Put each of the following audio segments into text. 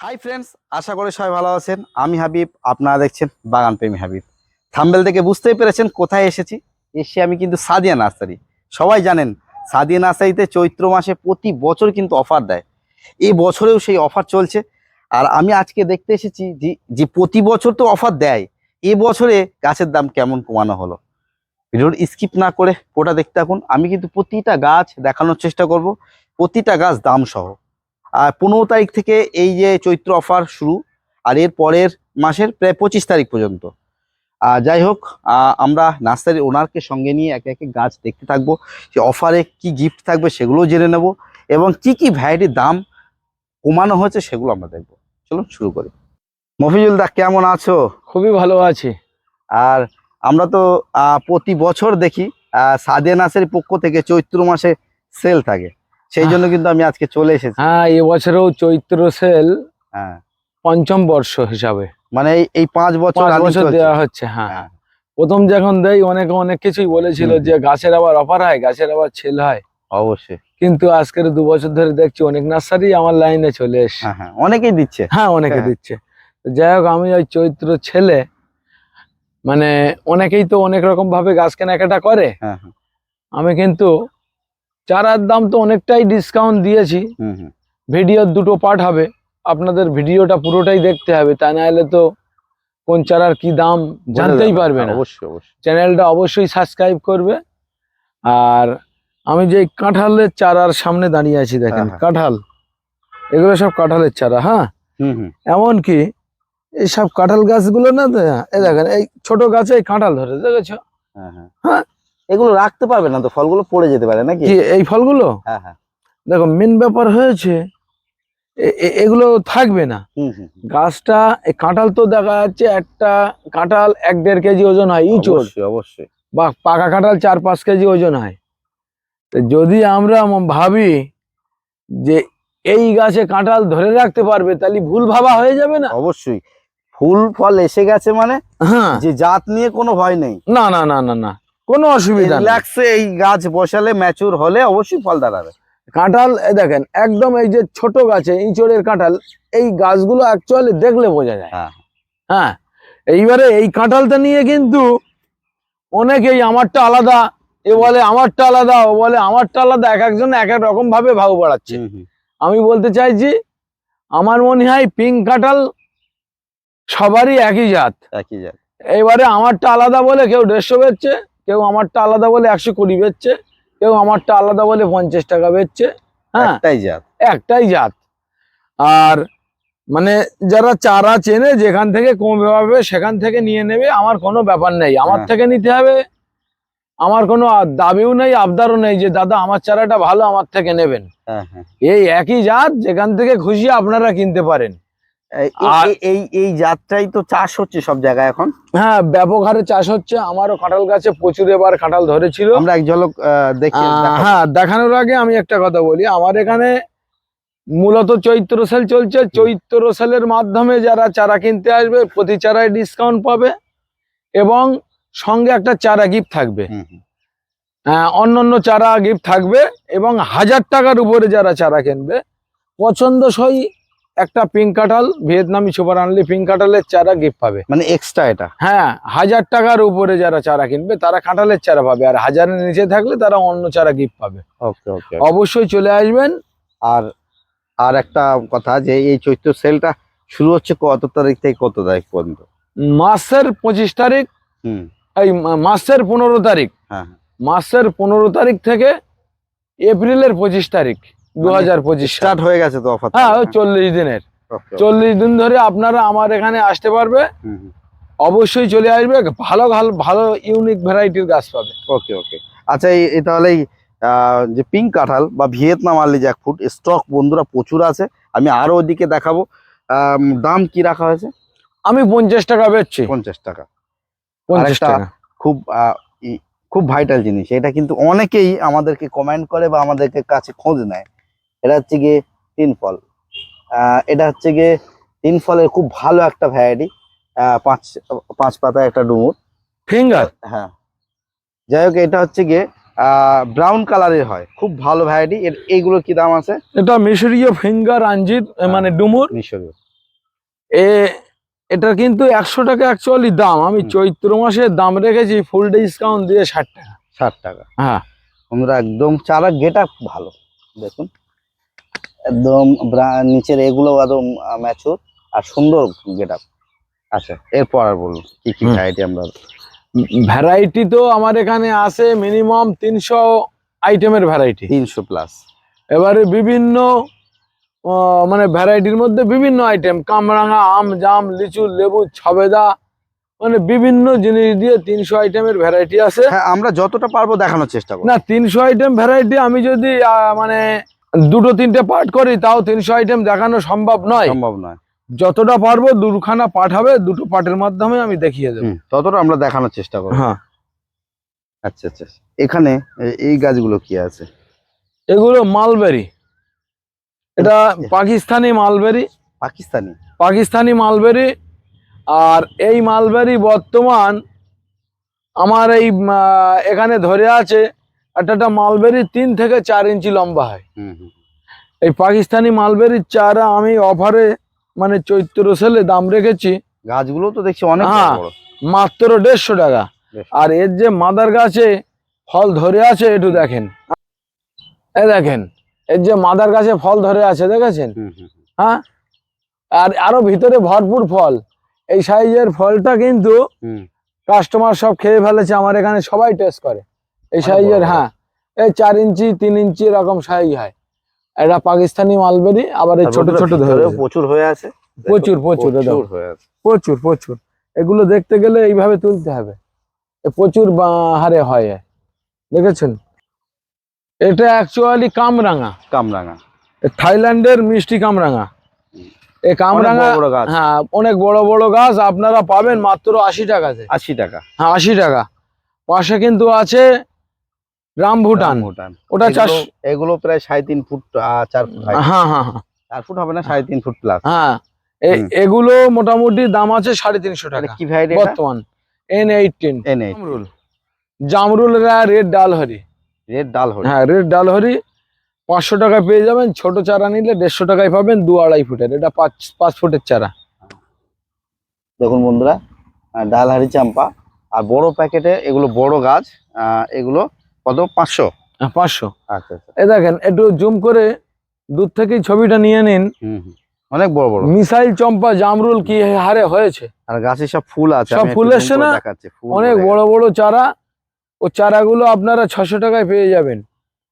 Hi friends আশা করি সবাই ভালো আছেন। আমি হাবিব, আপনারা দেখছেন বাগান প্রেমী হাবিব। থাম্বেল থেকে বুঝতেই পেরেছেন কোথায় এসেছি। এসে আমি কিন্তু সাদিয়া নার্সারি। সবাই জানেন, সাদিয়া নার্সারিতে চৈত্র মাসে প্রতি বছর কিন্তু অফার দেয়। এই বছরেও সেই অফার চলছে। আর আমি আজকে দেখতে এসেছি যে যে প্রতি বছর তো অফার দেয়। এ বছরে গাছের দাম কেমন কমানো হলো? ভিডিওর স্কিপ না করে ওটা দেখতে থাকুন। আমি কিন্তু প্রতিটা গাছ দেখানোর চেষ্টা করব। প্রতিটা গাছ দাম সহ। আর পনেরো তারিখ থেকে এই যে চৈত্র অফার শুরু আর এর পরের মাসের প্রায় পঁচিশ তারিখ পর্যন্ত। যাই হোক আমরা নার্সারির ওনারকে সঙ্গে নিয়ে একে একে গাছ দেখতে থাকব যে অফারে কি গিফট থাকবে সেগুলোও জেনে নেব এবং কি কি ভ্যারাইটির দাম কমানো হয়েছে সেগুলো আমরা দেখব। চলুন শুরু করি। মফিজুল দা কেমন আছো? খুবই ভালো আছি। আর আমরা তো প্রতি বছর দেখি আহ, সাদিয়া নার্সারির পক্ষ থেকে চৈত্র মাসে সেল থাকে। সেই জন্য কিন্তু আমি আজকে চলে এসেছি। হ্যাঁ এবছরেও চৈত্র সেল হ্যাঁ। পঞ্চম বর্ষ হিসাবে। মানে এই- পাঁচ বছর বছর দেওয়া হচ্ছে হ্যাঁ। হ্যাঁ। প্রথম যখন দেয় অনেকে অনেক কিছুই বলেছিল যে গাছের আবার অফার হয় গাছের আবার ছেল হয়। অবশ্যই। কিন্তু আজকের দু বছর ধরে দেখছি অনেক নার্সারি আমার লাইনে চলে এসছে। হ্যাঁ হ্যাঁ অনেকেই দিচ্ছে। হ্যাঁ অনেকে। দিচ্ছে। যাই হোক আমি ওই চৈত্র ছেলে মানে অনেকেই তো অনেক রকম ভাবে গাছ কেনাকাটা করে। আমি কিন্তু চারার দাম তো অনেকটাই ডিসকাউন্ট দিয়েছি। হুম হুম। ভিডিওর দুটো পার্ট হবে। আপনাদের ভিডিওটা পুরোটাই দেখতে হবে তা না হলে তো কোন চারার কি দাম জানতেই পারবে না। অবশ্যই অবশ্যই। চ্যানেলটা অবশ্যই সাবস্ক্রাইব করবে। আর আমি যে কাঁঠালের চারার সামনে দাঁড়িয়ে আছি দেখেন হ্যাঁ, হ্যাঁ। কাঁঠাল। এগুলো সব কাঁঠালের চারা হ্যাঁ? হুম হুম। এমনকি এই সব কাঁঠাল গাছগুলো না এই দেখেন এই ছোট গাছে কাঁঠাল ধরে দেখেছ? হ্যাঁ। হ্যাঁ। এগুলো রাখতে পারবে না তো ফলগুলো পড়ে যেতে পারে নাকি? এই ফলগুলো? হ্যাঁ হ্যাঁ। দেখো মেন ব্যাপার হয়েছে এগুলো থাকবে না। গাছটা কাঁঠাল তো দেখা যাচ্ছে একটা কাঁঠাল এক দেড় কেজি ওজন হয় ইঁচড়। অবশ্যই অবশ্যই। বা পাকা কাঁঠাল চার পাঁচ কেজি ওজন হয়। তো যদি আমরা ভাবি যে এই গাছে কাঁঠাল ধরে রাখতে পারবে তাহলে ভুল ভাবা হয়ে যাবে না? অবশ্যই। ফুল ফল এসে গেছে মানে হ্যাঁ। যে জাত নিয়ে কোনো ভয় নেই। না না না না না। কোনো অসুবিধা রিল্যাক্সে এই গাছ বসালে ম্যাচুর হলে অবশ্যই ফল দাঁড়াবে। কাঁঠাল দেখেন একদম এই যে ছোট গাছে ইঁচড়ের কাঁঠাল এই গাছগুলো অ্যাকচুয়ালি দেখলে বোঝা যায়। হ্যাঁ। হ্যাঁ এইবারে এই কাঁঠালটা নিয়ে কিন্তু অনেকেই আমারটা আলাদা এ বলে আমারটা আলাদা ও বলে আমারটা আলাদা এক একজন এক এক রকম ভাবে ভাগ বাড়াচ্ছে। আমি বলতে চাইছি আমার মনে হয় পিঙ্ক কাঁঠাল সবারই একই জাত। একই জাত। এইবারে আমারটা আলাদা বলে কেউ দেড়শো বেচছে কেউ আমারটা আলাদা বলে একশো কুড়ি বেচছে কেউ আমারটা আলাদা বলে পঞ্চাশ টাকা বেচছে হ্যাঁ? একটাই জাত। একটাই জাত। আর মানে যারা চারা চেনে যেখান থেকে কমবে পাবে সেখান থেকে নিয়ে নেবে আমার কোনো ব্যাপার নেই। আমার হ্যাঁ। থেকে নিতে হবে। আমার কোনো দাবিও নেই আবদারও নেই যে দাদা আমার চারাটা ভালো আমার থেকে নেবেন। হ্যাঁ হ্যাঁ। এই একই জাত যেখান থেকে খুশি আপনারা কিনতে পারেন। এই- এই- জাতটাই তো চাষ হচ্ছে সব জায়গায় এখন? হ্যাঁ ব্যাপক হারে চাষ হচ্ছে। আমারও কাঁঠাল গাছে প্রচুর এবার কাঁঠাল ধরেছিল। আমরা এক ঝলক দেখি হ্যাঁ দেখানোর আগে আমি একটা কথা বলি। আমার এখানে মূলত চৈত্র সেল চলছে। চৈত্র সেলের মাধ্যমে যারা চারা কিনতে আসবে প্রতি চারায় ডিসকাউন্ট পাবে এবং সঙ্গে একটা চারা গিফট থাকবে। অন্য অন্য চারা গিফট থাকবে এবং হাজার টাকার উপরে যারা চারা কিনবে পছন্দসই একটা পিঙ্ক কাঁঠাল ভিয়েতনামি সুপার আনলি পিঙ্ক কাঁঠালের চারা গিফট পাবে। মানে এক্সট্রা এটা? হ্যাঁ হাজার টাকার উপরে যারা চারা কিনবে তারা কাঁঠালের চারা পাবে আর হাজারের নিচে থাকলে তারা অন্য চারা গিফট পাবে। ওকে ওকে অবশ্যই চলে আসবেন আর আর একটা কথা যে এই চৈত্র সেলটা শুরু হচ্ছে কত তারিখ থেকে কত তারিখ পর্যন্ত? মাসের পঁচিশ তারিখ হুম। এই মাসের পনেরো তারিখ। হ্যাঁ। মাসের পনেরো তারিখ থেকে এপ্রিলের পঁচিশ তারিখ। দু হাজার পঁচিশ স্টার্ট হয়ে গেছে তো অফার হ্যাঁ ওই চল্লিশ দিনের। চল্লিশ দিন ধরে আপনারা আমার এখানে আসতে পারবে। অবশ্যই চলে আসবে ভালো ভালো ভালো ইউনিক ভ্যারাইটির গাছ পাবে। ওকে ওকে আচ্ছা এই তাহলে যে পিঙ্ক কাঁঠাল বা ভিয়েতনাম আর্লি জ্যাকফুট স্টক বন্ধুরা প্রচুর আছে। আমি আরও ওদিকে দেখাবো। দাম কি রাখা হয়েছে? আমি পঞ্চাশ টাকা বেচছি। পঞ্চাশ টাকা। পঞ্চাশ টাকা। খুব খুব ভাইটাল জিনিস। এটা কিন্তু অনেকেই আমাদেরকে কমেন্ট করে বা আমাদেরকে কাছে খোঁজ নেয়। এটা হচ্ছে গিয়ে তিন ফল। এটা হচ্ছে গিয়ে তিন ফলের খুব ভালো একটা ভ্যারাইটি পাঁচ পাঁচ পাতা একটা ডুমুর। ফিঙ্গার? হ্যাঁ। যাই হোক এটা হচ্ছে গিয়ে ব্রাউন কালারের হয়। খুব ভালো ভ্যারাইটি এর এইগুলো কি দাম আছে? এটা মিশরীয় ফিঙ্গার আঞ্জির মানে ডুমুর? মিশরীয়। এ এটা কিন্তু একশো টাকা অ্যাকচুয়ালি দাম। আমি চৈত্র মাসে দাম রেখেছি ফুল ডিসকাউন্ট দিয়ে ষাট টাকা। ষাট টাকা। হ্যাঁ। বন্ধুরা একদম চারা গেটা ভালো। দেখুন। একদম ব্রা- নিচের এগুলো একদম ম্যাচুর আর সুন্দর গেট আপ আচ্ছা এরপর আর বলুন কি কি ভ্যারাইটি আমরা ভ্যারাইটি তো আমার এখানে আছে মিনিমাম তিনশো আইটেমের ভ্যারাইটি তিনশো প্লাস এবারে বিভিন্ন মানে ভ্যারাইটির মধ্যে বিভিন্ন আইটেম কামরাঙা আম জাম লিচু লেবু ছবেদা মানে বিভিন্ন জিনিস দিয়ে তিনশো আইটেমের ভ্যারাইটি আছে। হ্যাঁ আমরা যতটা পারব দেখানোর চেষ্টা করব। না তিনশো আইটেম ভ্যারাইটি আমি যদি মানে দুটো তিনটে পার্ট করি তাও তিনশো আইটেম দেখানো সম্ভব নয়। সম্ভব নয়। যতটা পারব দুখানা পাঠ হবে দুটো পার্টের মাধ্যমে আমি দেখিয়ে দেবো। ততটা আমরা দেখানোর চেষ্টা করব। হ্যাঁ। আচ্ছা আচ্ছা এখানে এই গাছগুলো কি আছে? এগুলো মালবেরি এটা পাকিস্তানি মালবেরি পাকিস্তানি? পাকিস্তানি মালবেরি আর এই মালবেরি বর্তমান আমার এই এখানে ধরে আছে একটা একটা মালবেরি তিন থেকে চার ইঞ্চি লম্বা হয়। এই পাকিস্তানি মালবেরির চারা আমি অফারে মানে চৈত্র সেলে দাম রেখেছি। গাছগুলো তো দেখছি অনেক হ্যাঁ। মাত্র দেড়শো টাকা। আর এর যে মাদার গাছে ফল ধরে আছে একটু দেখেন। এই দেখেন এর যে মাদার গাছে ফল ধরে আছে দেখেছেন। হ্যাঁ? আর আরও ভিতরে ভরপুর ফল। এই সাইজের ফলটা কিন্তু কাস্টমার সব খেয়ে ফেলেছে আমার এখানে সবাই টেস্ট করে। এই সাইজের। হ্যাঁ। এই চার ইঞ্চি তিন ইঞ্চি এরকম সাইজ হয়। এটা পাকিস্তানি মালবেরি আবার এই ছোট ছোট ধরে প্রচুর হয়ে আছে। প্রচুর, প্রচুর, প্রচুর প্রচুর এগুলো দেখতে গেলে এইভাবে তুলতে হবে। প্রচুর হারে হয় দেখেছেন? এটা অ্যাকচুয়ালি কামরাঙা। কামরাঙা। থাইল্যান্ডের মিষ্টি কামরাঙা। এই কামরাঙা হ্যাঁ অনেক বড় বড় গাছ আপনারা পাবেন মাত্র আশি টাকাতে। আশি টাকা। হ্যাঁ আশি টাকা। পাশে কিন্তু আছে রামভুটান ভুটান। ওটা চাষ এগুলো প্রায় সাড়ে তিন ফুট চার ফুট হ্যাঁ হ্যাঁ হ্যাঁ। চার ফুট হবে না সাড়ে তিন ফুট প্লাস হ্যাঁ এগুলো মোটামুটি দাম আছে সাড়ে তিনশো টাকা। কি ভ্যারাইটি বর্তমান। এন এইটিন এনে জামরুল। জামরুল রেড ডালহরি। রেড ডাল হল হ্যাঁ রেড ডালহরি। পাঁচশো টাকা পেয়ে যাবেন। ছোট চারা নিলে দেড়শো টাকায় পাবেন। দু আড়াই ফুটের। এটা পাঁচ পাঁচ ফুটের চারা। দেখুন বন্ধুরা ডালহারি চাম্পা। আর বড় প্যাকেটে এগুলো বড় গাছ আহ, এগুলো কত? পাঁচশো? পাঁচশো। আচ্ছা আচ্ছা। এ দেখেন একটু জুম করে দূর থেকেই ছবিটা নিয়ে নিন। হুম। অনেক বড় বড়। মিসাইল চম্পা জামরুল কি হারে হয়েছে? আর গাছে সব ফুল আছে সব ফুল এসছে না? অনেক বড় বড় চারা। ও চারাগুলো আপনারা ছশো টাকায় পেয়ে যাবেন।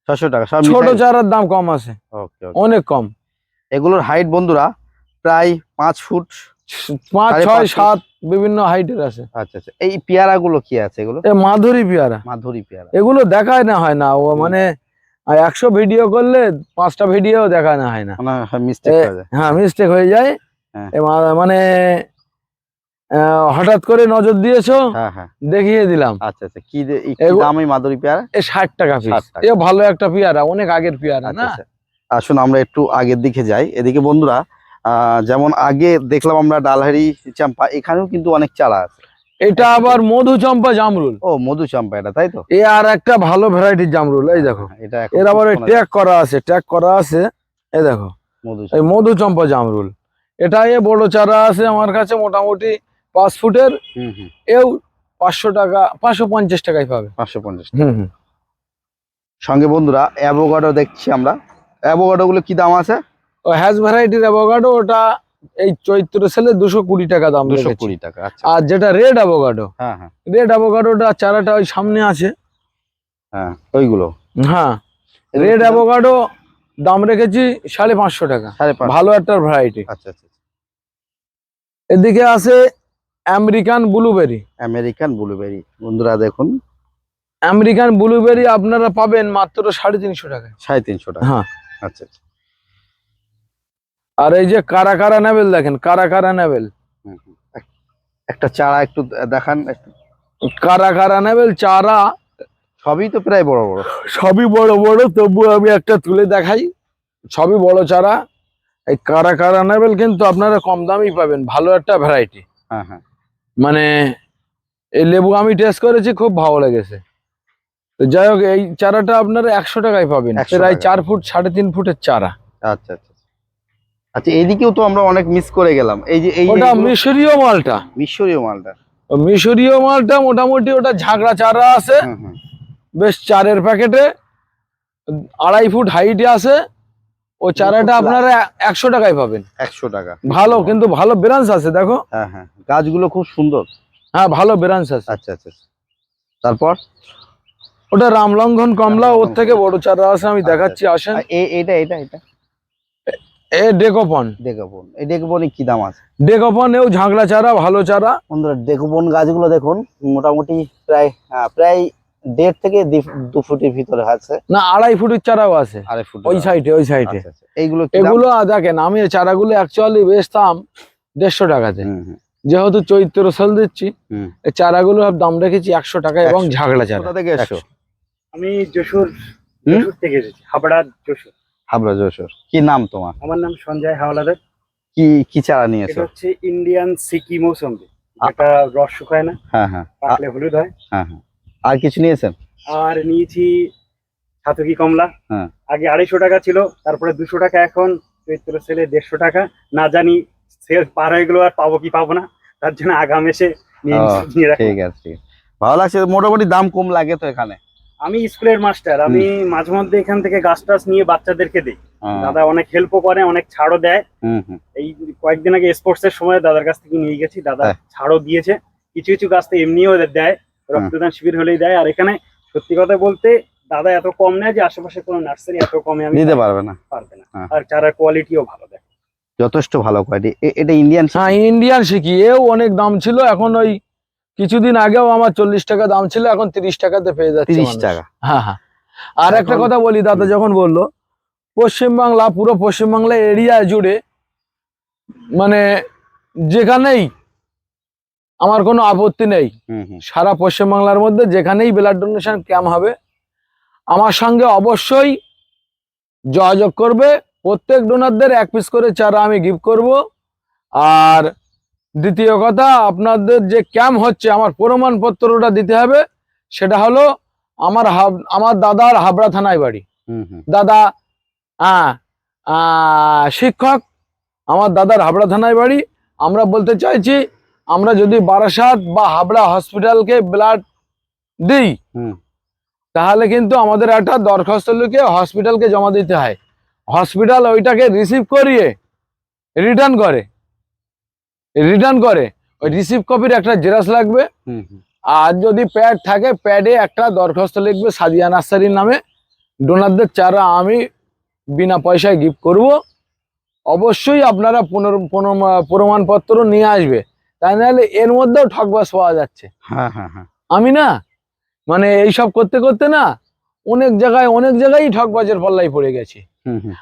ছশো টাকা সব ছোট চারার দাম কম আছে। ওকে অনেক কম। এগুলোর হাইট বন্ধুরা প্রায় পাঁচ ফুট পাঁচ ছয়। সাত বিভিন্ন হাইটের আছে। আচ্ছা আচ্ছা। এই পেয়ারা গুলো কি আছে এগুলো? মাধুরী পেয়ারা। মাধুরী পেয়ারা। এগুলো দেখায় না হয় না। ও মানে একশো ভিডিও করলে পাঁচটা ভিডিও দেখানো হয় না। মানে হয়ে যায়। হ্যাঁ মিস্টেক হয়ে যায়। হ্যাঁ। মা- মানে হঠাৎ করে নজর দিয়েছ হ্যাঁ হ্যাঁ। দেখিয়ে দিলাম। আচ্ছা আচ্ছা। কি দে- এই কি এগু- দাম এই মাধুরী পেয়ারা? এ ষাট টাকা পিস এ ভালো একটা পেয়ারা অনেক আগের পেয়ারা আচ্ছা না? আচ্ছা। আসুন আমরা একটু আগের দিকে যাই। এদিকে বন্ধুরা যেমন আগে দেখলাম আমরা ডালহারি চাম্পা এখানেও কিন্তু অনেক চারা আছে। এটা আবার মধু চম্পা জামরুল। ও মধু চাম্পা এটা তাই তো? এ আর একটা ভালো ভ্যারাইটির জামরুল এই দেখো। হ্যাঁ, এটা এর আবার ট্যাগ করা আছে ট্যাগ করা আছে এই দেখো। মধু এই মধু চম্পা জামরুল। এটা এ বড় চারা আছে আমার কাছে মোটামুটি পাঁচ ফুটের। হুম হুম। এও পাঁচশো টাকা পাঁচশো পঞ্চাশ টাকায় পাবে। পাঁচশো পঞ্চাশ সঙ্গে বন্ধুরা অ্যাভোগাডো দেখছি আমরা। অ্যাভোগাডো গুলো কি দাম আছে? হ্যাজ ভ্যারাইটির অ্যাভোকাডো ওটা এই চৈত্র সেলে দুশো কুড়ি টাকা দাম দুশো কুড়ি টাকা আচ্ছা। আর যেটা রেড অ্যাভোকাডো হ্যাঁ হ্যাঁ। রেড অ্যাভোকাডোটা চারাটা ওই সামনে আছে। হ্যাঁ ওইগুলো? হ্যাঁ রেড? অ্যাভোকাডো দাম রেখেছি সাড়ে পাঁচশো টাকা। ভালো একটা ভ্যারাইটি আচ্ছা আচ্ছা এদিকে আছে আমেরিকান ব্লুবেরি আমেরিকান ব্লুবেরি বন্ধুরা দেখুন। আমেরিকান ব্লুবেরি আপনারা পাবেন মাত্র সাড়ে তিনশো টাকায়। সাড়ে তিনশো টাকা। হ্যাঁ। আচ্ছা আচ্ছা। আর এই যে কারা কারা নেবেল দেখেন কারা কারা নেবেল। একটা চারা একটু দেখান কারা কারা নেবেল? চারা? সবই তো প্রায় বড় বড়। সবই বড় বড় তবু আমি একটা তুলে দেখাই। সবই বড় চারা। এই কারা কারা নেবেল কিন্তু আপনারা কম দামেই পাবেন ভালো একটা ভ্যারাইটি হ্যাঁ হ্যাঁ। মানে এই লেবু আমি টেস্ট করেছি খুব ভালো লেগেছে। তো যাই হোক এই চারাটা আপনারা একশো টাকায় পাবেন। 100 প্রায় চার ফুট সাড়ে তিন ফুটের চারা। আচ্ছা আচ্ছা। আচ্ছা এইদিকেও তো আমরা অনেক মিস করে গেলাম। এই যে এই ওটা মিশরীয় মালটা। মিশরীয় মালটা। ও মিশরীয় মালটা মোটামুটি ওটা ঝাঁকড়া চারা আছে। বেশ চারের প্যাকেটে আড়াই ফুট হাইটে আছে। ও চারাটা আপনারা একশো টাকায় পাবেন। একশো টাকা। ভালো কিন্তু ভালো ব্রাঞ্চ আছে দেখো। হ্যাঁ হ্যাঁ। গাছগুলো খুব সুন্দর। হ্যাঁ ভালো ব্রাঞ্চ আছে। আচ্ছা আচ্ছা আচ্ছা। তারপর? ওটা রামলঙ্ঘন কমলা ওর থেকে বড় চারা আছে আমি আচ্ছা, দেখাচ্ছি আসেন। আর এ- এটা এটা এটা? এ ডেকোপন। ডেকাবন এই কি দাম আছে? ডেকোপন এও ঝাঁকড়া চারা ভালো চারা। বন্ধুরা ডেকাবন গাছগুলো দেখুন মোটামুটি প্রায় হ্যাঁ, প্রায় দেড় থেকে দু ফুটের ভিতরে আছে। না আড়াই ফুটের চারাও আছে। আড়াই ফুট ওই সাইডে ওই সাইডে। আচ্ছা, আচ্ছা। এইগুলো এগুলো দেখেন আমি এই চারাগুলো অ্যাকচুয়ালি বেচতাম দেড়শো টাকাতে। যেহেতু চৈত্র সেল দিচ্ছি হুম। এই চারাগুলো দাম রেখেছি একশো টাকা এবং 100 ঝাগড়া চারা। থেকে আমি যশোর থেকে এসেছি হাবড়া যশোর। হাবড়া যশোর। কি নাম তোমার? আমার নাম সঞ্জয় হাওলাদার। কি কি চারা এটা হচ্ছে ইন্ডিয়ান সিকি মৌসম্বি আ- এটা রস শুকায় না হ্যাঁ হ্যাঁ। পাকলে হলুদ হয়। হ্যাঁ হ্যাঁ। আর কিছু নিয়েছেন? আর নিয়েছি ছাতকি কমলা। হ্যাঁ। আগে আড়াইশো টাকা ছিল তারপরে দুশো টাকা এখন। চৈত্র সেলে দেড়শো টাকা। না জানি সেল পার হয়ে গেলো আর পাবো কি পাবো না। তার জন্য আগাম এসে নিয়ে ঠিক আছে ঠিক আছে। ভালো লাগছে মোটামুটি দাম কম লাগে তো এখানে। আমি স্কুলের মাস্টার আমি মাঝে মধ্যে এখান থেকে গাছ টাছ নিয়ে বাচ্চাদেরকে দিই। হ্যাঁ, দাদা অনেক হেল্পও করে অনেক ছাড়ও দেয়। হুম হুম। এই কয়েকদিন আগে স্পোর্টস এর সময় দাদার কাছ থেকে নিয়ে গেছি দাদা হ্যাঁ। ছাড়ও দিয়েছে। কিছু কিছু গাছ তো এমনিও দেয় রক্তদান শিবির হলেই দেয়। আর এখানে সত্যি কথা বলতে দাদা এত কম নেয় যে আশেপাশে কোনো নার্সারি এত কমে আমি দিতে পারবে না। পারবে না। হ্যাঁ। আর চারার কোয়ালিটিও ভালো দেয় যথেষ্ট ভালো কোয়ালিটি এটা ইন্ডিয়ান হ্যাঁ ইন্ডিয়ান শিখি এও অনেক দাম ছিল এখন ওই কিছুদিন আগেও আমার চল্লিশ টাকা দাম ছিল এখন তিরিশ টাকাতে পেয়ে যাচ্ছে তিরিশ টাকা। হ্যাঁ হ্যাঁ। আর একটা কথা বলি দাদা যখন বলল পশ্চিমবাংলা পুরো পশ্চিমবাংলা এরিয়া জুড়ে মানে যেখানেই আমার কোনো আপত্তি নেই হুম হুম। সারা পশ্চিমবাংলার মধ্যে যেখানেই ব্লাড ডোনেশন ক্যাম্প হবে আমার সঙ্গে অবশ্যই যোগাযোগ করবে। প্রত্যেক ডোনারদের এক পিস করে চারা আমি গিফট করব। আর দ্বিতীয় কথা আপনাদের যে ক্যাম্প হচ্ছে আমার প্রমাণপত্রটা দিতে হবে। সেটা হলো আমার হাব- আমার দাদার হাবড়া থানায় বাড়ি। হুম হুম। দাদা হ্যাঁ শিক্ষক আমার দাদার হাবড়া থানায় বাড়ি। আমরা বলতে চাইছি আমরা যদি বারাসাত বা হাবড়া হসপিটালকে ব্লাড দিই হুম। তাহলে কিন্তু আমাদের একটা দরখাস্ত লিখে হসপিটালকে জমা দিতে হয়। হসপিটাল ওইটাকে রিসিভ করিয়ে রিটার্ন করে। রিটার্ন করে। ওই রিসিভ কপির একটা জেরাস লাগবে। আর যদি প্যাড থাকে প্যাডে একটা দরখাস্ত লিখবে সাদিয়া নার্সারির নামে। ডোনারদের চারা আমি বিনা পয়সায় গিফট করব। অবশ্যই আপনারা পুনর পুনর- প্রমাণপত্র নিয়ে আসবে। তাই নাহলে এর মধ্যেও ঠকবাস পাওয়া যাচ্ছে। হ্যাঁ হ্যাঁ হ্যাঁ। আমি না মানে এইসব করতে করতে না অনেক জায়গায় অনেক জায়গায় ঠকবাজের পাল্লায় পড়ে গেছি।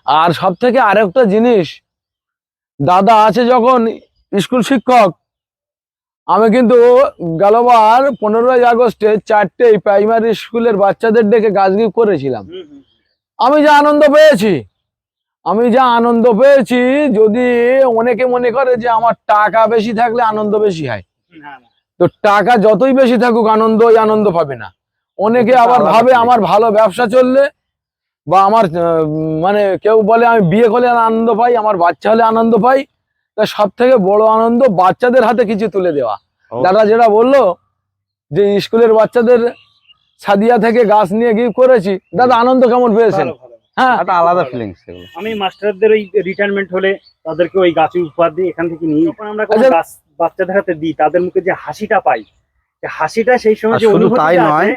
আর সব থেকে আরেকটা জিনিস দাদা আছে যখন স্কুল শিক্ষক। আমি কিন্তু গেলবার পনেরোই আগস্টে চারটে প্রাইমারি স্কুলের বাচ্চাদের ডেকে গাছ গিফট করেছিলাম আমি যা আনন্দ পেয়েছি আমি যা আনন্দ পেয়েছি যদি অনেকে মনে করে যে আমার টাকা বেশি থাকলে আনন্দ বেশি হয়। তো টাকা যতই বেশি থাকুক আনন্দ ওই আনন্দ পাবে না। অনেকে আবার ভাবে আমার ভালো ব্যবসা চললে বা আমার মানে কেউ বলে আমি বিয়ে করলে আনন্দ পাই আমার বাচ্চা হলে আনন্দ পাই তা সব থেকে বড় আনন্দ বাচ্চাদের হাতে কিছু তুলে দেওয়া। দাদা যেটা বলল যে স্কুলের বাচ্চাদের সাদিয়া থেকে গাছ নিয়ে গিফট করেছি দাদা আনন্দ কেমন পেয়েছেন? হ্যাঁ। একটা আলাদা ফিলিংস আমি মাস্টারদের ওই রিটায়ারমেন্ট হলে তাদেরকে ওই গাছ উপহার দিই এখান থেকে নিয়ে যখন আমরা আচ্ছা। গাছ বাচ্চাদের হাতে দিই তাদের মুখে যে হাসিটা পাই হাসিটা সেই সময় যে শুধু তাই নয়,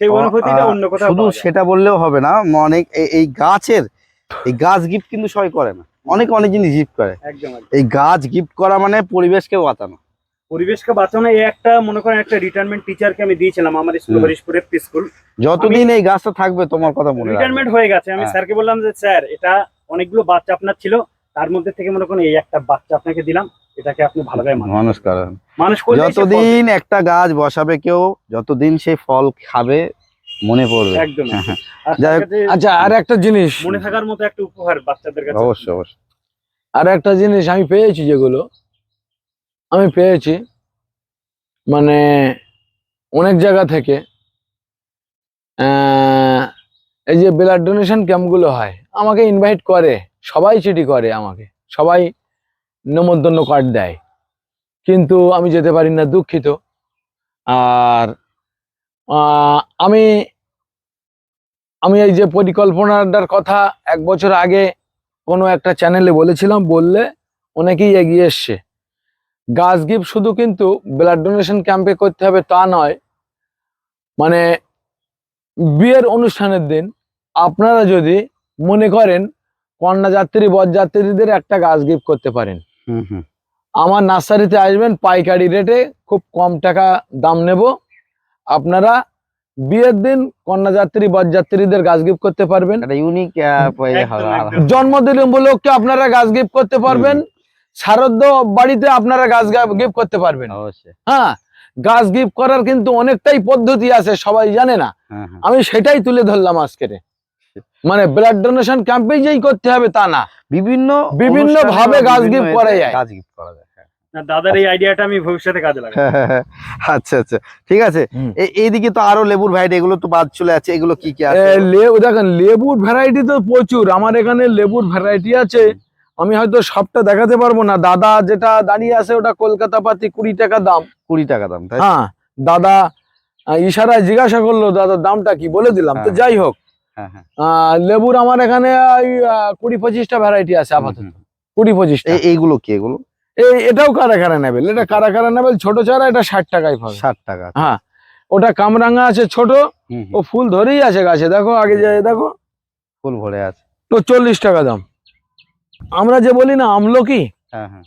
সেই অনুভূতিটা অন্য কোথাও শুধু পাওয়া যায়। না। সেটা বললেও হবে না অনেক এই- এই গাছের এই গাছ গিফট কিন্তু সবাই করে না। অনেক অনেক জিনিস গিফট করে। একদম। এই গাছ গিফট করা মানে পরিবেশকে বাঁচানো। পরিবেশকে বাঁচানো এই একটা মনে করেন একটা রিটায়ারমেন্ট টিচারকে আমি দিয়েছিলাম আমার স্কুল। হরিশপুরে স্কুল যতদিন এই গাছটা থাকবে তোমার কথা মনে রিটায়ারমেন্ট হয়ে গেছে। আমি। স্যারকে বললাম যে স্যার এটা অনেকগুলো বাচ্চা আপনার ছিল তার মধ্যে থেকে মনে করেন এই একটা বাচ্চা আপনাকে দিলাম এটাকে আপনি ভালোভাবে মানুষ কারণ মানুষ যতদিন একটা গাছ বসাবে কেউ যতদিন সে ফল খাবে মনে পড়বে। একদম হ্যাঁ, কাছে আচ্ছা আর একটা জিনিস। মনে থাকার মতো একটা উপহার বাচ্চাদের কাছে। অবশ্যই অবশ্যই। আর একটা জিনিস আমি পেয়েছি যেগুলো আমি পেয়েছি মানে অনেক জায়গা থেকে এই যে ব্লাড ডোনেশন ক্যাম্পগুলো হয় আমাকে ইনভাইট করে সবাই চিঠি করে আমাকে সবাই নেমন্তন্ন কার্ড দেয়। কিন্তু আমি যেতে পারি না দুঃখিত। আর আমি আমি এই যে পরিকল্পনাটার কথা এক বছর আগে কোনো একটা চ্যানেলে বলেছিলাম বললে অনেকেই এগিয়ে এসছে। গাছ গিফট শুধু কিন্তু ব্লাড ডোনেশন ক্যাম্পে করতে হবে তা নয় মানে বিয়ের অনুষ্ঠানের দিন আপনারা যদি মনে করেন কন্যাযাত্রী বরযাত্রীদের একটা গাছ গিফট করতে পারেন। হুম হুম। আমার নার্সারিতে আসবেন পাইকারি রেটে খুব কম টাকা দাম নেব। আপনারা বিয়ের দিন কন্যাযাত্রী বরযাত্রীদের গাছ গিফট করতে পারবেন। ইউনিক। জন্মদিন উপলক্ষে আপনারা গাছ গিফট করতে পারবেন। শারদ বাড়িতে আপনারা গাছ গিফট করতে পারবেন। হ্যাঁ গাছ গিফট করার কিন্তু অনেকটাই পদ্ধতি আছে সবাই জানে না। হ্যাঁ হ্যাঁ। আমি সেটাই তুলে ধরলাম আজকে। মানে ব্লাড ডোনেশন ক্যাম্পে যেই করতে হবে তা না। বিভিন্ন বিভিন্ন ভাবে গাছ এতে করা যায়। গাছ গিফট করা যায়। দাদার এই আইডিয়াটা আমি ভবিষ্যতে কাজে লাগাবো। আচ্ছা আচ্ছা। ঠিক আছে। এইদিকে তো আরও লেবুর ভ্যারাইটি এগুলো তো বাদ চলে আছে এগুলো কি কি আছে? লেবু দেখেন লেবুর ভ্যারাইটি তো প্রচুর। আমার এখানে লেবুর ভ্যারাইটি আছে। আমি হয়তো সবটা দেখাতে পারব না। দাদা যেটা দাঁড়িয়ে আছে ওটা কলকাতা পাতি কুড়ি টাকা দাম। কুড়ি টাকা দাম তাই হ্যাঁ দাদা ইশারায় জিজ্ঞাসা করল দাদা দামটা কি? বলে দিলাম। তো হ্যাঁ। যাই হোক হ্যাঁ হ্যাঁ। আহ, লেবুর আমার এখানে ওই আহ, কুড়ি পঁচিশটা ভ্যারাইটি আছে আপাতত। কুড়ি পঁচিশটা। এইগুলো কি এগুলো? এই এটাও কারা কারা নেবেল এটা কারা কারা নেবেল ছোট চারা এটা ষাট টাকায় পাবে। ষাট টাকা। হ্যাঁ ওটা কামরাঙ্গা আছে ছোট। ও ফুল ধরেই আছে গাছে। দেখো আগে যে দেখো। ফুল ভরে আছে। তো চল্লিশ টাকা দাম। আমরা যে বলি না আমলকি? হ্যাঁ হ্যাঁ।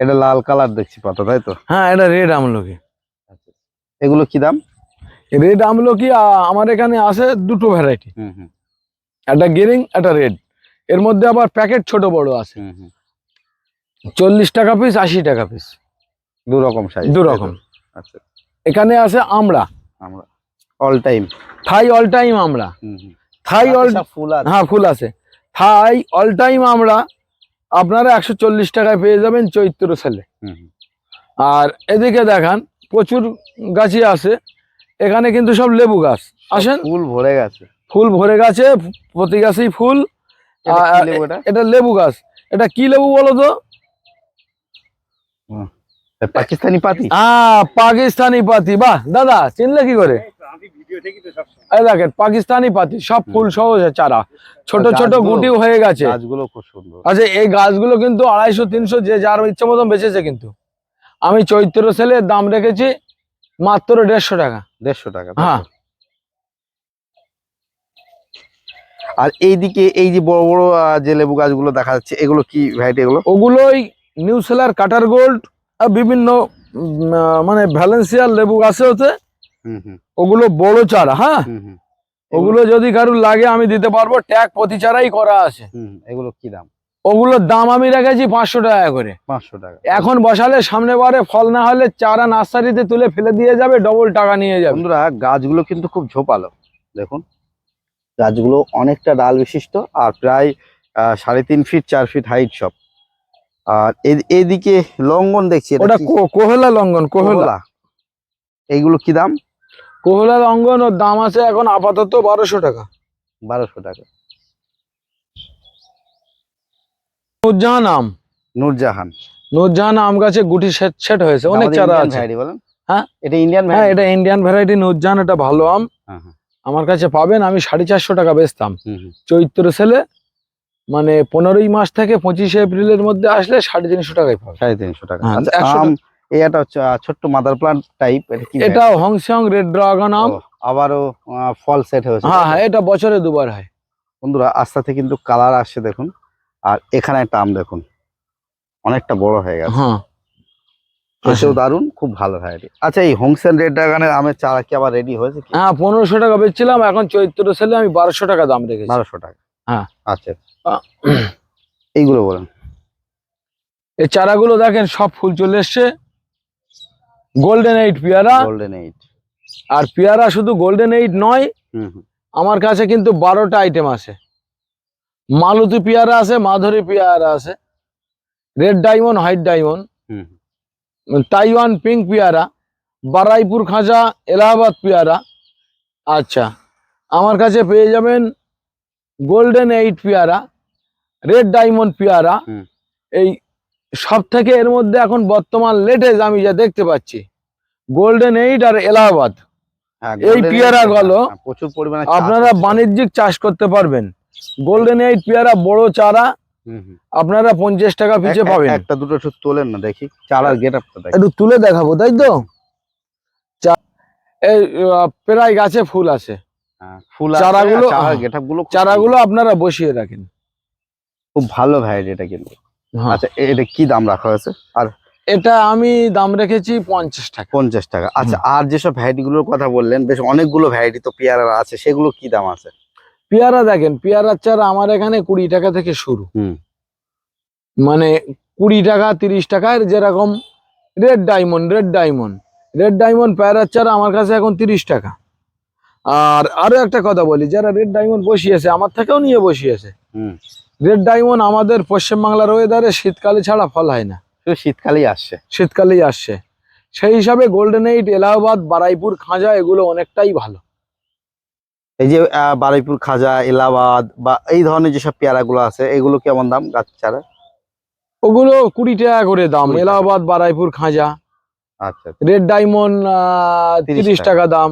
এটা লাল কালার দেখছি পাতা তাই তো? হ্যাঁ এটা রেড আমলকি। আচ্ছা। এগুলো কি দাম? রেড আমলকি আমার এখানে আছে দুটো ভ্যারাইটি একটা গেরিং একটা রেড। এর মধ্যে আবার প্যাকেট ছোট বড় আছে। হুম হুম। চল্লিশ টাকা পিস আশি টাকা পিস দু রকম সাইজ দু রকম আচ্ছা। এখানে আছে আমরা আমরা all time Thai all time আমরা থাই অল ফুল হ্যাঁ ফুল আছে। থাই অল টাইম আমরা আপনারা একশো চল্লিশ টাকায় পেয়ে যাবেন চৈত্র সেলে। আর এদিকে দেখান প্রচুর গাছই আছে। এখানে কিন্তু সব লেবু গাছ। আসেন। ফুল ভরে গেছে। ফুল ভরে গেছে প্রতি গাছেই ফুল। এটা লেবু এটা? এটা লেবু গাছ। এটা কি লেবু বলো তো? পাকিস্তানি পাতি? হ্যাঁ পাকিস্তানি পাতি। বাহ দাদা চিনলে কি করে? দেখেন পাকিস্তানি পাতি সব ফুল সহজ চারা। ছোট ছোট গুটি হয়ে গেছে। গাছগুলো খুব সুন্দর। আচ্ছা এই গাছগুলো কিন্তু আড়াইশো তিনশো যে যার ইচ্ছা মতন বেঁচেছে কিন্তু। আমি চৈত্র সেলের দাম রেখেছি মাত্র দেড়শো টাকা। দেড়শো টাকা হ্যাঁ। আর এইদিকে এই যে বড় বড় যে লেবু গাছগুলো দেখা যাচ্ছে এগুলো কি ভ্যারাইটি এগুলো? ওগুলোই নিউ সেলার কাটার গোল্ড আর বিভিন্ন মানে ভ্যালেন্সিয়ার লেবু গাছে হতে হুম হুম। ওগুলো বড় চারা হ্যাঁ? হুম হুম। ওগুলো যদি কারুর লাগে আমি দিতে পারব ট্যাগ প্রতি চারাই করা আছে। এগুলো কি দাম? ওগুলোর দাম আমি রেখেছি পাঁচশো টাকা করে। পাঁচশো টাকা। এখন বসালে সামনে বারে ফল না হলে চারা নার্সারিতে তুলে ফেলে দিয়ে যাবে ডবল টাকা নিয়ে যাবে। বন্ধুরা গাছগুলো কিন্তু খুব ঝোপালো দেখুন। গাছগুলো অনেকটা ডাল বিশিষ্ট আর প্রায় সাড়ে তিন ফিট চার ফিট হাইট সব। আর এদিকে লঙ্গন দেখছি ওটা কোহলা লঙ্গন কোহলা। এইগুলো কি দাম? কোহলা লঙ্গন ওর দাম আছে এখন আপাতত বারোশো টাকা। বারোশো টাকা। নুরজাহান আম। নূরজাহান। নুরজাহান আম গাছে গুটি সেট সেট হয়েছে অনেক চারা আছে। হ্যাঁ? এটা ইন্ডিয়ান হ্যাঁ এটা ইন্ডিয়ান ভ্যারাইটি নুরজাহান এটা ভালো আম। হ্যাঁ হ্যাঁ। আমার কাছে পাবেন আমি সাড়ে চারশো টাকা বেচতাম। চৈত্র সেলে মানে পনেরোই মাস থেকে পঁচিশে এপ্রিলের মধ্যে আসলে সাড়ে তিনশো টাকায় পাবে। সাড়ে তিনশো টাকা। হ্যাঁ, আচ্ছা, আম হচ্ছে, ছোট্ট মাদার প্লান্ট টাইপ এটা এটা হংসং রেড ড্রাগন আম। আবারও ফল সেট হয়েছে। হ্যাঁ হ্যাঁ এটা বছরে দুবার হয়। বন্ধুরা আস্তে আস্তে কিন্তু কালার আসছে দেখুন। আর এখানে একটা আম দেখুন। অনেকটা বড় হয়ে গেছে। হ্যাঁ। এসেও দারুণ খুব ভালো ভ্যারাইটি আচ্ছা এই হোংসেন রেড ড্রাগনের আমের চারা কি আবার রেডি হয়েছে হ্যাঁ পনেরোশো টাকা বেচছিলাম এখন চৈত্র সেলে আমি বারোশো টাকা দাম রেখেছি। বারোশো টাকা। হ্যাঁ। আচ্ছা এইগুলো বলেন। এই চারাগুলো দেখেন সব ফুল চলে এসছে। গোল্ডেন এইট পেয়ারা। গোল্ডেন এইট আর পেয়ারা শুধু গোল্ডেন এইট নয় আমার কাছে কিন্তু বারোটা আইটেম আছে। মালতী পেয়ারা আছে মাধুরী পেয়ারা আছে। Red diamond white diamond hmm Taiwan pink পেয়ারা। বারাইপুর খাঁচা এলাহাবাদ পেয়ারা। আচ্ছা আমার কাছে পেয়ে যাবেন গোল্ডেন এইট পেয়ারা রেড ডায়মন্ড পেয়ারা এই সব থেকে এর মধ্যে এখন বর্তমান লেটেস্ট আমি যা দেখতে পাচ্ছি গোল্ডেন এইট আর এলাহাবাদ হ্যাঁ, এই golden পেয়ারাগুলো হ্যাঁ, প্রচুর পরিমাণে আপনারা বাণিজ্যিক চাষ করতে পারবেন। গোল্ডেন এইট পেয়ারা বড় চারা। আপনারা পঞ্চাশ টাকা পিছে এক- এক- পাবেন একটা দুটো একটু তোলেন না দেখি। চারার গেট আপটা একটু তুলে দেখাবো তাই তো? এই প্রায় গাছে ফুল আছে। হ্যাঁ, চারাগুলো- চারার গেটগুলো চারাগুলো আপনারা বসিয়ে রাখেন। খুব ভালো ভ্যারাইটি এটা কিন্তু। হ্যাঁ। আচ্ছা এটা কি দাম রাখা হয়েছে? আর এটা আমি দাম রেখেছি পঞ্চাশ টাকা। পঞ্চাশ টাকা। আচ্ছা আর যেসব ভ্যারাইটি গুলোর কথা বললেন বেশ অনেকগুলো ভ্যারাইটি তো পেয়ারা আছে সেগুলো কি দাম আছে? পেয়ারা দেখেন পেয়ারার চারা আমার এখানে কুড়ি টাকা থেকে শুরু। মানে কুড়ি টাকা তিরিশ টাকার যেরকম red diamond red diamond red diamond পেয়ারার চারা আমার কাছে এখন তিরিশ টাকা। আর আরও একটা কথা বলি যারা রেড ডায়মন্ড বসিয়েছে আমার থেকেও নিয়ে বসিয়েছে। হুম। রেড ডায়মন্ড আমাদের পশ্চিমবাংলার ওয়েদারে শীতকালে ছাড়া ফল হয় না। শুধু শীতকালেই আসছে। শীতকালেই আসছে। সেই হিসাবে গোল্ডেন এইট এলাহাবাদ বারাইপুর খাঁজা এগুলো অনেকটাই ভালো। এই যে বারুইপুর খাজা এলাহাবাদ বা এই ধরনের যেসব পেয়ারা গুলো আছে এগুলো কেমন দাম গাছ চারা ওগুলো কুড়ি টাকা করে দাম। এলাহাবাদ বারাইপুর খাঁজা আচ্ছা রেড ডায়মন্ড 30 তিরিশ। টাকা দাম।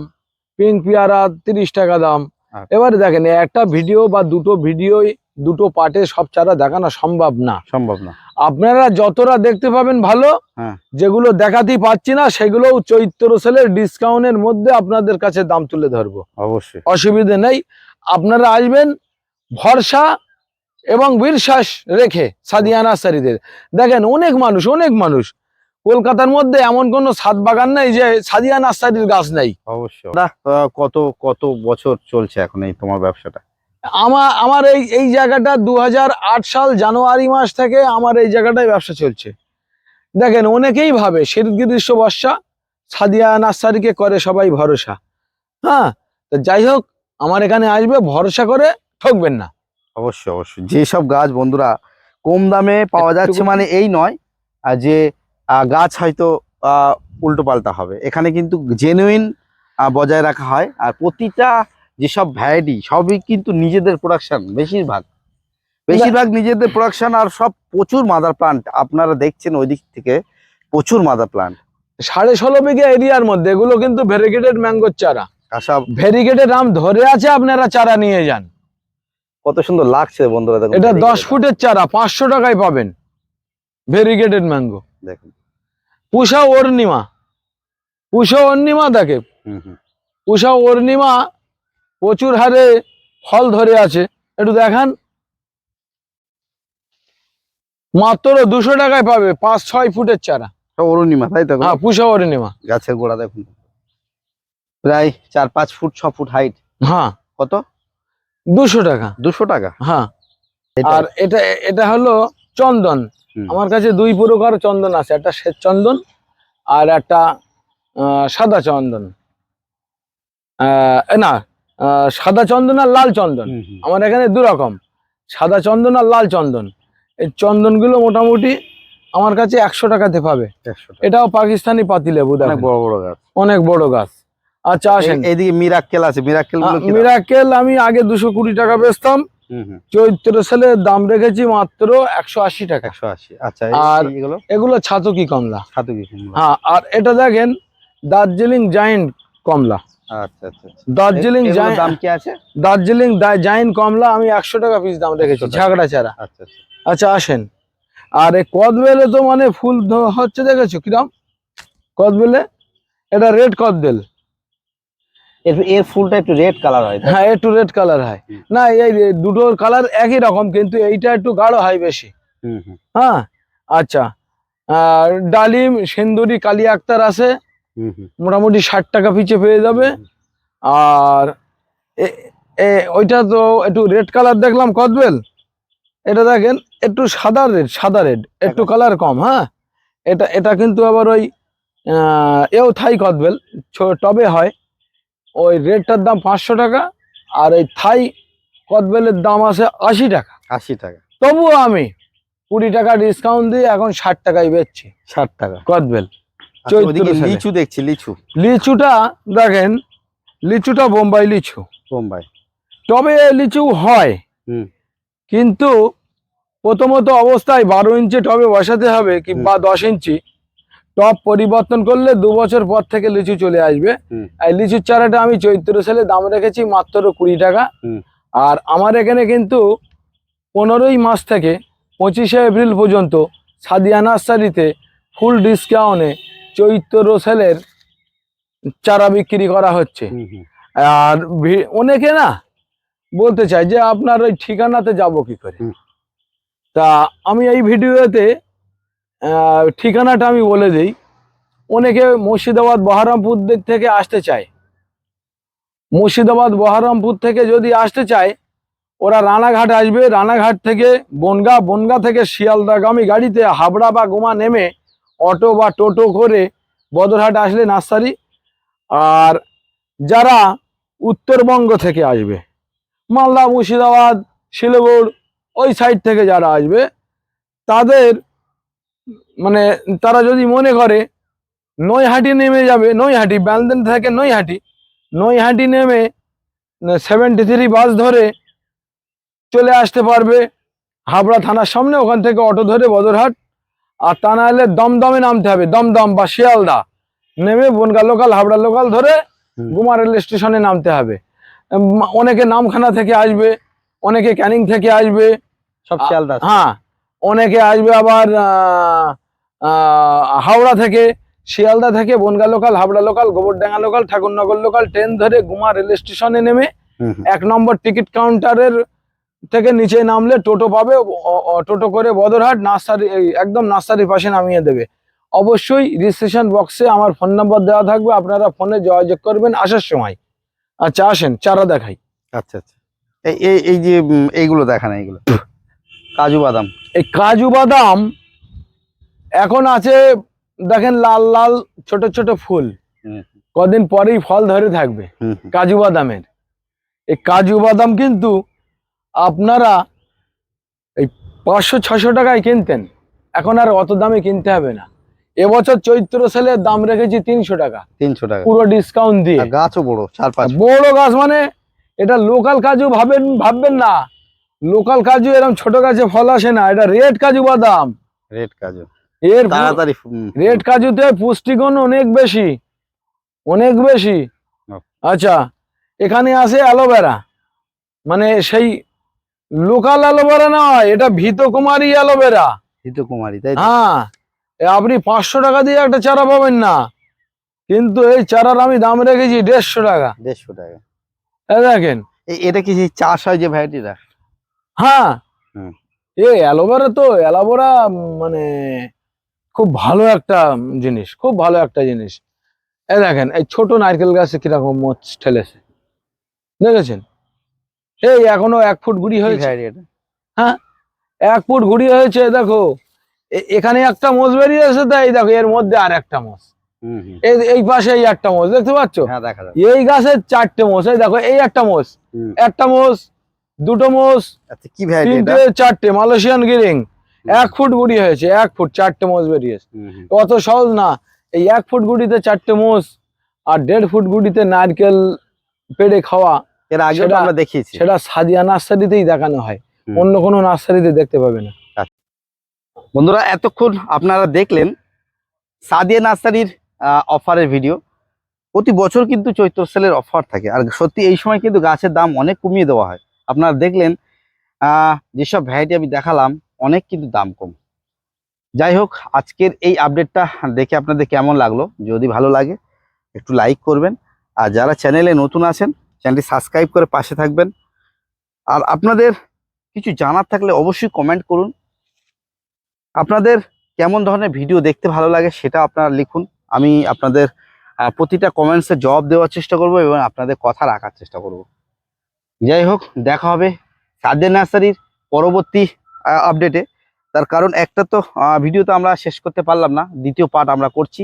পিঙ্ক পেয়ারা তিরিশ টাকা দাম। আচ্ছা। এবারে দেখেন একটা ভিডিও বা দুটো ভিডিও দুটো পার্টে সব চারা দেখানো সম্ভব না। সম্ভব না। আপনারা যতটা দেখতে পাবেন ভালো হ্যাঁ। যেগুলো দেখাতেই পাচ্ছি না সেগুলো চৈত্র সেলের ডিসকাউন্টের মধ্যে আপনাদের কাছে দাম তুলে ধরবো। অবশ্যই। অসুবিধে নেই। আপনারা আসবেন ভরসা এবং বিশ্বাস রেখে সাদিয়া নার্সারিদের দেখেন অনেক মানুষ অনেক মানুষ কলকাতার মধ্যে এমন কোনো ছাদ বাগান নেই যে সাদিয়া নার্সারির গাছ নেই। অবশ্যই। কত কত বছর চলছে এখন এই তোমার ব্যবসাটা? আমার আমার এই এই জায়গাটা দু হাজার আট সাল জানুয়ারি মাস থেকে আমার এই জায়গাটায় ব্যবসা চলছে। দেখেন অনেকেই ভাবে শীত গ্রীষ্ম বর্ষা সাদিয়া নার্সারিকে করে সবাই ভরসা। হ্যাঁ তো যাই হোক আমার এখানে আসবে ভরসা করে ঠকবেন না। অবশ্যই অবশ্যই। যেসব গাছ বন্ধুরা কম দামে পাওয়া যাচ্ছে মানে এই নয় আর যে গাছ হয়তো উল্টো পাল্টা হবে। এখানে কিন্তু জেনুইন বজায় রাখা হয়। আর প্রতিটা যেসব ভ্যারাইটি সবই কিন্তু নিজেদের প্রোডাকশন বেশিরভাগ। বেশিরভাগ নিজেদের প্রোডাকশন আর সব প্রচুর মাদার প্লান্ট আপনারা দেখছেন ওই দিক থেকে প্রচুর মাদার প্লান্ট সাড়ে ষোলো বিঘা এরিয়ার মধ্যে এগুলো কিন্তু ভেরিগেটেড ম্যাঙ্গোর চারা। আশা ভেরিগেটেড আম ধরে আছে আপনারা চারা নিয়ে যান। কত সুন্দর লাগছে বন্ধুরা এটা দশ ফুটের চারা পাঁচশো টাকায় পাবেন। ভেরিগেটেড ম্যাঙ্গো দেখুন। পুষা অর্ণিমা পুষা অর্ণিমা দেখে। হুম হুম। উষা অর্ণিমা প্রচুর হারে ফল ধরে আছে। একটু দেখান। মাত্র দুশো টাকায় পাবে পাঁচ ছয় ফুটের চারা। অরুণিমা তাই তো? হ্যাঁ পুষা অর্ণিমা গাছের গোড়া দেখুন। প্রায় চার পাঁচ ফুট ছ ফুট হাইট হ্যাঁ। কত? দুশো টাকা। দুশো টাকা। হ্যাঁ। এটা আর এটা এটা হলো চন্দন। আমার কাছে দুই প্রকার চন্দন আছে একটা শ্বেত চন্দন আর একটা আহ, সাদা চন্দন। আহ, না আহ, সাদা চন্দন আর লাল চন্দন। আমার এখানে দু রকম সাদা চন্দন আর লাল চন্দন। এই চন্দনগুলো মোটামুটি আমার কাছে একশো টাকাতে পাবে। এটাও পাকিস্তানি পাতি লেবু অনেক বড় বড় গাছ। অনেক বড় গাছ। আচ্ছা আসেন। এই- এইদিকে মিরাক্কেল আছে মিরাক্কেল? মিরাকেল আমি আগে দুশো কুড়ি টাকা বেচতাম। চৈত্র সালের দাম রেখেছি মাত্র একশো আশি টাকা। একশো আশি। আচ্ছা আর- এগুলো? ছাতকি কমলা। সাতু কি হ্যাঁ আর এটা দেখেন দার্জিলিং জায়েন্ট কমলা। আচ্ছা আচ্ছা আচ্ছা। দার্জিলিং দাম কি আছে? দার্জিলিং জায়েন্ট কমলা আমি একশো টাকা পিস দাম রেখেছি ঝাগড়া চারা। আচ্ছা আচ্ছা। আচ্ছা আসেন। আর এই কদবেলে তো মানে ফুল হচ্ছে দেখেছ কিরম? কদবেলে? এটা রেড কদবেল। এর ফুলটা একটু রেড কালার হয়। হ্যাঁ একটু রেড কালার হয়। না এই দুটোর কালার একই রকম কিন্তু এইটা একটু গাঢ় হয় বেশি। হ্যাঁ আচ্ছা। আর ডালিম সিন্দুরি কালী আক্তার আছে। মোটামুটি ষাট টাকা পিছে পেয়ে যাবে। আর ওইটা তো একটু রেড কালার দেখলাম কদবেল। এটা দেখেন একটু সাদা রেড সাদা রেড একটু কালার কম হ্যাঁ। এটা এটা কিন্তু আবার ওই এও থাই কদবেল টবে হয়। ওই রেডটার দাম পাঁচশো টাকা আর ওই থাই কদবেলের দাম আছে আশি টাকা। আশি টাকা। তবুও আমি কুড়ি টাকা ডিসকাউন্ট দিয়ে এখন ষাট টাকায় বেচছি ষাট টাকা। কদবেল। আচ্ছা। লিচু দেখছি লিচু। লিচুটা দেখেন লিচুটা বোম্বাই লিচু। বোম্বাই। তবে লিচু হয় হুম। কিন্তু প্রথমত অবস্থায় বারো ইঞ্চি টবে বসাতে হবে কিংবা দশ ইঞ্চি। টব পরিবর্তন করলে দু বছর পর থেকে লিচু চলে আসবে। এই লিচুর চারাটা আমি চৈত্র সালে দাম রেখেছি মাত্র কুড়ি টাকা। আর আমার এখানে কিন্তু পনেরোই মাস থেকে পঁচিশে এপ্রিল পর্যন্ত সাদিয়া নার্সারিতে ফুল ডিসকাউন্টে চৈত্র সেলের চারা বিক্রি করা হচ্ছে। আর অনেকে না বলতে চাই যে আপনার ওই ঠিকানাতে যাব কি করে? তা আমি এই ভিডিওতে ঠিকানাটা আমি বলে দিই। অনেকে মুর্শিদাবাদ বহরমপুর দিক থেকে আসতে চায়। মুর্শিদাবাদ বহরমপুর থেকে যদি আসতে চায়, ওরা রানাঘাট আসবে। রানাঘাট থেকে বনগা বনগা থেকে শিয়ালদাগামী গাড়িতে হাবড়া বা গোমা নেমে অটো বা টোটো করে বদরহাট আসলে নার্সারি। আর যারা উত্তরবঙ্গ থেকে আসবে, মালদা, মুর্শিদাবাদ, শিলিগুড়, ওই সাইড থেকে যারা আসবে, তাদের মানে তারা যদি মনে করে নৈহাটি নেমে যাবে নৈহাটি ব্যালদেন থেকে নৈহাটি নৈহাটি নেমে সেভেন্টি থ্রি বাস ধরে চলে আসতে পারবে হাবড়া থানার সামনে ওখান থেকে অটো ধরে বদরহাট। আর তা না হলে দমদমে নামতে হবে দমদম বা শিয়ালদা। নেমে বনগা লোকাল হাবড়া লোকাল ধরে। গুমা রেল স্টেশনে নামতে হবে। অনেকে নামখানা থেকে আসবে অনেকে ক্যানিং থেকে আসবে। সব শিয়ালদা। হ্যাঁ অনেকে আসবে আবার হাওড়া থেকে শিয়ালদা থেকে Bongaon local Habra local Gobardanga local Thakurnagar local train ধরে গুমা রেল স্টেশনে নেমে। এক নম্বর টিকিট কাউন্টারের থেকে নিচে নামলে টোটো পাবে টোটো করে বদরহাট নার্সারি একদম নার্সারির পাশে নামিয়ে দেবে। অবশ্যই রেজিস্ট্রেশন বক্সে আমার ফোন নাম্বার দেওয়া থাকবে আপনারা ফোনে যোগাযোগ করবেন আসার সময়। আচ্ছা আসেন চারা দেখাই। আচ্ছা আচ্ছা। এই এই এই যে এইগুলো দেখান এইগুলো কাজু বাদাম। এই কাজু বাদাম এখন আছে দেখেন লাল লাল ছোট ছোট ফুল। কদিন পরেই ফল ধরে থাকবে। কাজু বাদামের। এই কাজু বাদাম কিন্তু আপনারা এই পাঁচশো ছশো টাকায় কিনতেন। এখন আর অত দামে কিনতে হবে না। এবছর চৈত্র সেলের দাম রেখেছি তিনশো টাকা। তিনশো টাকা। পুরো ডিসকাউন্ট দিয়ে। গাছও বড় চার পাঁচ। বড় গাছ মানে এটা লোকাল কাজু ভাবেন ভাববেন না। লোকাল কাজু এরকম ছোট গাছে ফল আসে না এটা রেড কাজু বাদাম। রেড কাজু। এর তাড়াতাড়ি রেড কাজুতে পুষ্টিগুণ অনেক বেশি অনেক বেশি। আচ্ছা এখানে আছে অ্যালোভেরা। মানে সেই লোকাল অ্যালোভেরা নয় এটা ভীতকুমারী অ্যালোভেরা। হিতু কুমারী তাই হ্যাঁ এ আপনি পাঁচশো টাকা দিয়ে একটা চারা পাবেন না। কিন্তু এই চারার আমি দাম রেখেছি দেড়শো টাকা। দেড়শো টাকা। দেখেন। এটা কি চাষ হয় যে ভ্যারাইটিটা হ্যাঁ। এ অ্যালোভেরা তো অ্যালোভেরা মানে খুব ভালো একটা জিনিস খুব ভালো একটা জিনিস। এই দেখেন এই ছোট নারকেল গাছে কীরকম মোচ ঠেলেছে। দেখেছেন? এই এখনও এক ফুট গুড়ি হয়েছে। এটা? এক ফুট গুড়ি হয়েছে দেখো। এখানে একটা মোচ বেরিয়েছে তাই দেখো এর মধ্যে আর একটা মোচ। এই এই পাশে এই একটা মোচ দেখতে পাচ্ছ? হ্যাঁ দেখা এই গাছের চারটে মোচ এই দেখো এই একটা মোচ। একটা মোচ দুটো মোচ আচ্ছা কি তিনটে চারটে মালয়েশিয়ান গিরিং। এক ফুট গুড়ি হয়েছে এক ফুট চারটে মোষ বেরিয়েছে। অত সহজ না। এই এক ফুট গুড়িতে চারটে মোষ আর দেড় ফুট গুড়িতে নারকেল পেড়ে খাওয়া এর আগে আমরা দেখিয়েছি। সেটা সাদিয়া নার্সারিতেই দেখানো হয়। অন্য কোনো নার্সারিতে দেখতে পাবে না। বন্ধুরা এতক্ষণ আপনারা দেখলেন সাদিয়া নার্সারির অফারের ভিডিও প্রতি বছর কিন্তু চৈত্র সেলের অফার থাকে। আর সত্যি এই সময় কিন্তু গাছের দাম অনেক কমিয়ে দেওয়া হয়। আপনারা দেখলেন যেসব ভ্যারাইটি আমি দেখালাম, অনেক কিন্তু দাম কম। যাই হোক, আজকের এই আপডেটটা দেখে আপনাদের কেমন লাগল? যদি ভালো লাগে, একটু লাইক করবেন। আর যারা চ্যানেলে নতুন আছেন চ্যানেলটি সাবস্ক্রাইব করে পাশে থাকবেন। আর আপনাদের কিছু জানার থাকলে অবশ্যই কমেন্ট করুন। আপনাদের কেমন ধরনের ভিডিও দেখতে ভালো লাগে, সেটা আপনারা লিখুন। আমি আপনাদের প্রতিটা কমেন্টসে জবাব দেওয়ার চেষ্টা করব এবং আপনাদের কথা রাখার চেষ্টা করব। যাই হোক দেখা হবে সাদের নার্সারির পরবর্তী আপডেটে তার কারণ একটা তো ভিডিও তো আমরা শেষ করতে পারলাম না, দ্বিতীয় পার্ট আমরা করছি।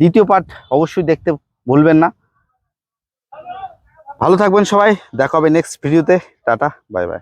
দ্বিতীয় পার্ট অবশ্যই দেখতে ভুলবেন না। ভালো থাকবেন সবাই, দেখা হবে নেক্সট ভিডিওতে টাটা বাই বাই